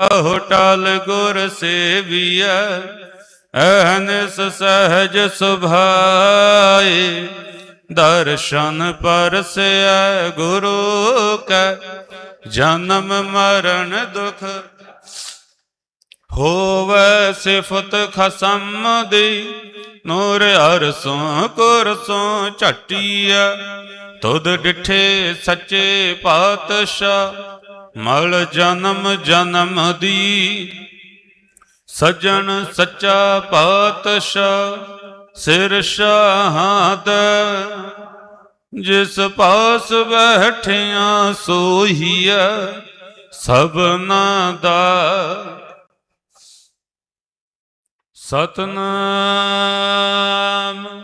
ਆਹੋ ਟਲ ਗੁਰ ਸੇਵੀਐ ਅਹਨਿਸ ਸਹਜ ਸੁਭਾਏ। ਦਰਸ਼ਨ ਪਰਸੈ ਗੁਰੂ ਕੈ, ਜਨਮ ਮਰਨ ਦੁਖ ਹੋਵੇ ਸਿਫਤ ਖਸਮ ਦੀ। ਨੂਰ ਅਰਸੋਂ ਕੁਰਸੋਂ ਝਟੀਐ, ਤੁਧ ਡਿਠੇ ਸੱਚੇ ਪਾਤਸ਼ਾਹ। ਮਲ ਜਨਮ ਜਨਮ ਦੀ, ਸਜਣ ਸੱਚਾ ਪਾਤਸ਼ਾਹ ਸਿਰ ਸ਼ਹਾਦ ਜਿਸ ਪਾਸ ਬੈਠਿਆ ਸੋਹੀਐ ਸਭਨਾ ਦਾ। ਸਤਨਾਮ।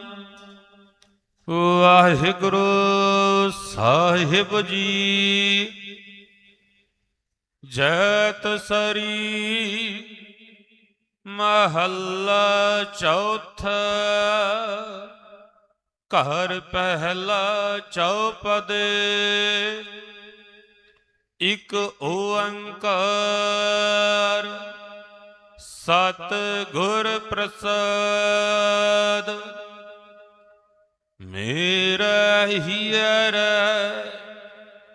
ਵਾਹਿਗੁਰੂ ਸਾਹਿਬ ਜੀ। ਜੈਤ ਸਰੀ ਮਹੱਲਾ ਚੌਥਾ ਘਰ ਪਹਿਲਾ ਚੌਪਦੇ ਇਕ ਓੰਕਾਰ ਸਤ ਗੁਰ ਪ੍ਰਸਾਦ। ਮੇਰਾ ਹੀਰ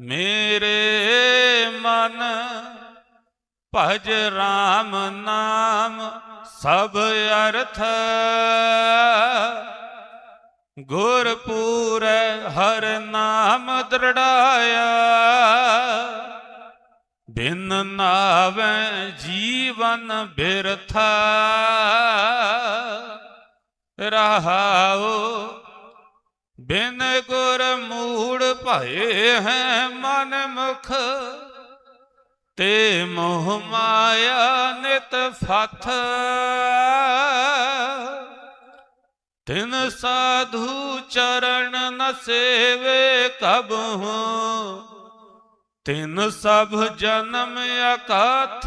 ਮੇਰੇ ਮਨ ਭਜ RAM ਨਾਮ ਸਭ ਅਰਥ ਗੁਰ ਪੂਰੈ ਹਰ ਨਾਮ ਦ੍ਰਿੜਾਇਆ। ਬਿਨ ਨਾਵੇਂ ਜੀਵਨ ਬਿਰਥਾ। ਰਹਾਓ ਬਿਨ ਗੁਰ ਮੂੜ ਭਏ ਹੈ ਮਨ ਮੁਖ, ਤੇ ਮੋਹ ਮਾਇਆ ਨਿਤ ਫਥ। ਤਿਨ ਸਾਧੂ ਚਰਨ ਨ ਸੇਵੇ ਕਬਹੂ ਤਿਨ ਸਭ ਜਨਮ ਅਕਾਥ।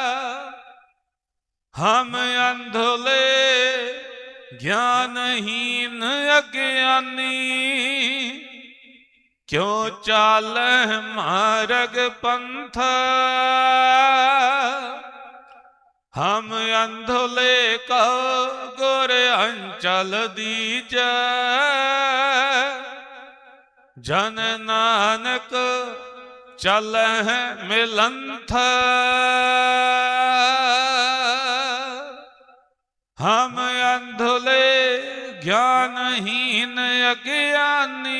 ਹਮ ਅੰਧਲੇ ਗਿਆਨਹੀਨ ਅਗਿਆਨੀ, ਕਿਉ ਚਾਲਹਿ ਮਾਰਗ ਪੰਥ? ਹਮ ਅੰਧਲੇ ਕਉ ਗੁਰ ਅੰਚਲ ਦੀਜੈ, ਜਨ ਨਾਨਕ ਚਲਹਿ ਮਿਲੰਥ। ਹਮ ਅੰਧਲੇ ਗਿਆਨਹੀਨ ਅਗਿਆਨੀ,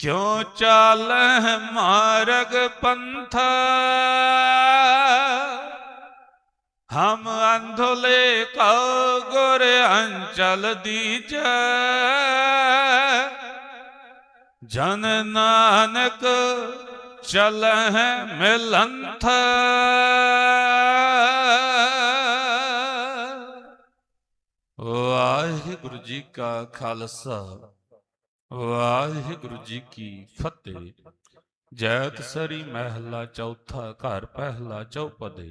ਕਿਉ ਚਾਲਹਿ ਮਾਰਗ ਪੰਥ? ਹਮ ਅੰਧਲੇ ਕਉ ਗੁਰ ਅੰਚਲ ਦੀਜੈ, ਜਨ ਨਾਨਕ ਚਲਹਿ ਮਿਲੰਥ। ਵਾਹਿਗੁਰੂ ਜੀ ਕਾ ਖਾਲਸਾ, ਵਾਹਿਗੁਰੂ ਜੀ ਕੀ ਫਤਿਹ। ਜੈਤ ਸਰੀ ਮਹਿਲਾ ਚੌਥਾ, ਘਰ ਪਹਿਲਾ ਚੌਪਦੇ,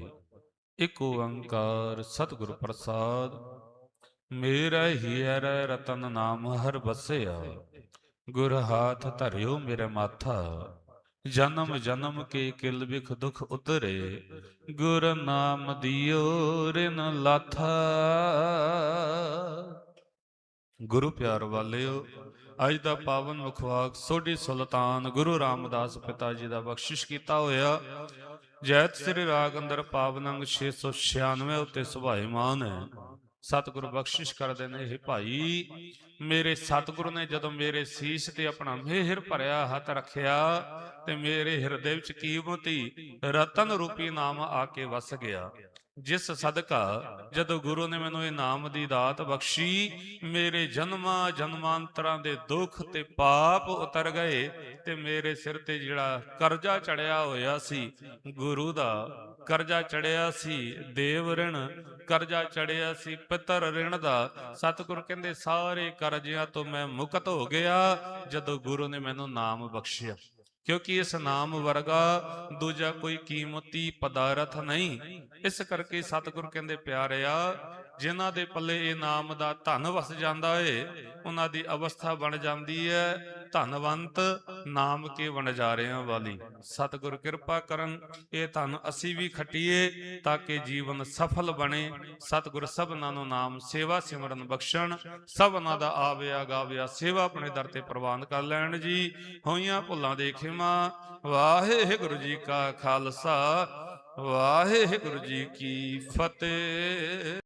ਇਕ ਓੰਕਾਰ ਸਤਿਗੁਰ ਪ੍ਰਸਾਦ। ਮੇਰਾ ਹੀਰ ਰਤਨ ਨਾਮ ਹਰ ਬਸਿਆ ਗੁਰ ਹਾਥ ਧਰਿਓ ਮੇਰੇ ਮਾਥਾ। ਜਨਮ ਜਨਮ ਕੇ ਕਿਲ ਬਿਖ ਦੁਖ ਉਤਰੇ। ਗੁਰ ਨਾਮ ਦਿਓ ਰਿਨ ਲਾਥਾ। ਗੁਰੂ ਪਿਆਰ ਵਾਲਿਓ, ਅੱਜ ਦਾ ਪਾਵਨ ਮੁਖਵਾਕ ਸੋਢੀ ਸੁਲਤਾਨ ਗੁਰੂ ਰਾਮਦਾਸ ਪਿਤਾ ਜੀ ਦਾ ਬਖਸ਼ਿਸ਼ ਕੀਤਾ ਹੋਇਆ। ਜੈਤ ਸ੍ਰੀ ਰਾਗ ਅੰਦਰ ਪਾਵਨ ਅੰਗ 696 ਉੱਤੇ ਸੁਭਾਈਮਾਨ ਹੈ। ਸਤਿਗੁਰ ਬਖਸ਼ਿਸ਼ ਕਰਦੇ ਨੇ ਇਹ ਭਾਈ। ਮੇਰੇ ਸਤਿਗੁਰੂ ਨੇ ਜਦੋਂ ਮੇਰੇ ਸੀਸ ਤੇ ਆਪਣਾ ਮਿਹਰ ਭਰਿਆ, ਹੱਥ ਰੱਖਿਆ, ਤੇ ਮੇਰੇ ਹਿਰਦੇ ਵਿੱਚ ਕੀਮਤੀ ਰਤਨ ਰੂਪੀ ਨਾਮ ਆ ਕੇ ਵਸ ਗਿਆ। ਜਿਸ ਸਦਕਾ ਜਦੋਂ ਗੁਰੂ ਨੇ ਮੈਨੂੰ ਇਹ ਨਾਮ ਦੀ ਦਾਤ ਬਖਸ਼ੀ, ਮੇਰੇ ਜਨਮਾਂ ਜਨਮਾਂਤਰਾਂ ਦੇ ਦੁੱਖ ਤੇ ਪਾਪ ਉਤਰ ਗਏ ਤੇ ਮੇਰੇ ਸਿਰ ਤੇ ਜਿਹੜਾ ਕਰਜ਼ਾ ਚੜਿਆ ਹੋਇਆ ਸੀ, ਗੁਰੂ ਦਾ ਕਰਜ਼ਾ ਚੜਿਆ ਸੀ, ਦੇਵ ਰਿਣ ਕਰਜ਼ਾ ਚੜਿਆ ਸੀ, ਪਿਤਰ ਰਿਣ ਦਾ, ਸਤਿਗੁਰ ਕਹਿੰਦੇ ਸਾਰੇ ਕਰਜ਼ਿਆਂ ਤੋਂ ਮੈਂ ਮੁਕਤ ਹੋ ਗਿਆ ਜਦੋਂ ਗੁਰੂ ਨੇ ਮੈਨੂੰ ਨਾਮ ਬਖਸ਼ਿਆ। ਕਿਉਂਕਿ ਇਸ ਨਾਮ ਵਰਗਾ ਦੂਜਾ ਕੋਈ ਕੀਮਤੀ ਪਦਾਰਥ ਨਹੀਂ। ਇਸ ਕਰਕੇ ਸਤਿਗੁਰ ਕਹਿੰਦੇ, ਪਿਆਰਿਆ, ਜਿਨ੍ਹਾਂ ਦੇ ਪੱਲੇ ਇਹ ਨਾਮ ਦਾ ਧਨ ਵਸ ਜਾਂਦਾ ਏ, ਉਹਨਾਂ ਦੀ ਅਵਸਥਾ ਬਣ ਜਾਂਦੀ ਹੈ ਧਨਵੰਤ ਨਾਮ ਕੇ ਵਣਜਾਰਿਆਂ ਵਾਲੀ। ਸਤਿਗੁਰ ਕਿਰਪਾ ਕਰਨ, ਇਹ ਧਨ ਅਸੀਂ ਵੀ ਖਟੀਏ ਤਾਂ ਕਿ ਜੀਵਨ ਸਫਲ ਬਣੇ। ਸਤਿਗੁਰ ਸਭਨਾਂ ਨੂੰ ਨਾਮ ਸੇਵਾ ਸਿਮਰਨ ਬਖਸ਼ਣ। ਸਭਨਾਂ ਦਾ ਆਵਿਆ ਗਾਵਿਆ ਸੇਵਾ ਆਪਣੇ ਦਰ ਤੇ ਪ੍ਰਵਾਨ ਕਰ ਲੈਣ ਜੀ। ਹੋਈਆਂ ਭੁੱਲਾਂ ਦੇ ਖਿਮਾ, ਵਾਹਿਗੁਰੂ ਜੀ ਕਾ ਖਾਲਸਾ, ਵਾਹਿਗੁਰੂ ਜੀ ਕੀ ਫਤਿਹ।